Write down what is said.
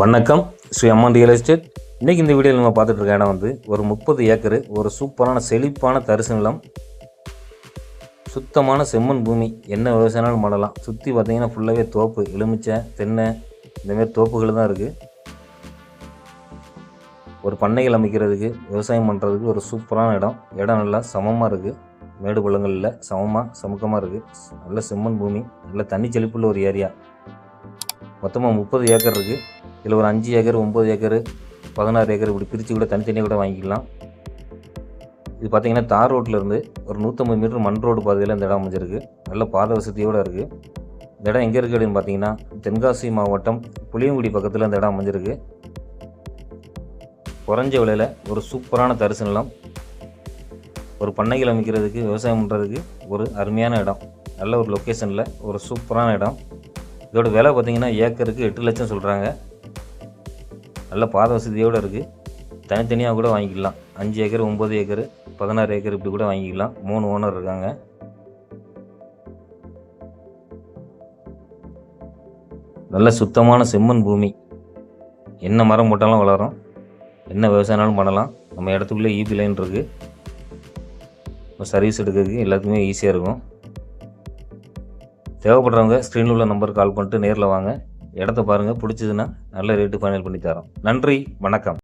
வணக்கம். Sri Amman real estate. இன்றைக்கி இந்த வீடியோவில் நம்ம பார்த்துட்டு இருக்க இடம் வந்து ஒரு முப்பது ஏக்கரு ஒரு சூப்பரான செழிப்பான தரிசு நிலம். சுத்தமான செம்மண் பூமி. என்ன விவசாயம்னாலும் பண்ணலாம். சுற்றி பார்த்தீங்கன்னா ஃபுல்லாகவே தோப்பு எலுமிச்சை தென்னை இந்தமாரி தோப்புகள் தான் இருக்குது ஒரு பண்ணைகள் அமைக்கிறதுக்கு விவசாயம் பண்ணுறதுக்கு ஒரு சூப்பரான இடம். இடம் நல்லா சமமாக இருக்குது மேடு பள்ளங்கள் சமமாக சமுக்கமாக இருக்குது நல்ல செம்மண் பூமி நல்ல தண்ணி செழிப்புள்ள ஒரு ஏரியா. மொத்தமாக முப்பது ஏக்கர் இருக்குது இதில் ஒரு அஞ்சு ஏக்கர் ஒம்பது ஏக்கர் பதினாறு ஏக்கர் இப்படி பிரித்து கூட தனித்தனியாக கூட வாங்கிக்கலாம். இது பார்த்தீங்கன்னா தார் ரோட்டில் இருந்து ஒரு நூற்றம்பது மீட்டர் மண் ரோடு பாதையில் இந்த இடம் அமைஞ்சிருக்கு. நல்ல பாதை வசதியோடு இருக்குது இந்த இடம் எங்கே இருக்குது அப்படின்னு பார்த்தீங்கன்னா தென்காசி மாவட்டம் புளியங்குடி பக்கத்தில் இந்த இடம் அமைஞ்சிருக்கு. குறைஞ்ச விலையில் ஒரு சூப்பரான தரிசு நிலம். ஒரு பண்ணைகள் அமைக்கிறதுக்கு விவசாயம் பண்ணுறதுக்கு ஒரு அருமையான இடம். நல்ல ஒரு லொக்கேஷனில் ஒரு சூப்பரான இடம். இதோட விலை பார்த்திங்கன்னா ஏக்கருக்கு எட்டு லட்சம் சொல்கிறாங்க நல்ல பாத வசதியோடு இருக்குது தனித்தனியாக கூட வாங்கிக்கலாம். அஞ்சு ஏக்கர் ஒம்பது ஏக்கர் பதினாறு ஏக்கர் இப்படி கூட வாங்கிக்கலாம். மூணு ஓனர் இருக்காங்க. நல்ல சுத்தமான செம்மண் பூமி. என்ன மரம் போட்டாலும் வளரும். என்ன விவசாயம்னாலும் பண்ணலாம். நம்ம இடத்துக்குள்ளே ஈபி லைன் இருக்குது சர்வீஸ் எடுக்கிறதுக்கு எல்லாத்துக்குமே ஈஸியாக இருக்கும். தேவைப்படுறவங்க ஸ்க்ரீனில் உள்ள நம்பர் கால் பண்ணிட்டு நேரில் வாங்க. இடத்த பாருங்கள் பிடிச்சதுன்னா நல்ல ரேட்டு ஃபைனல் பண்ணி தரோம். நன்றி. வணக்கம்.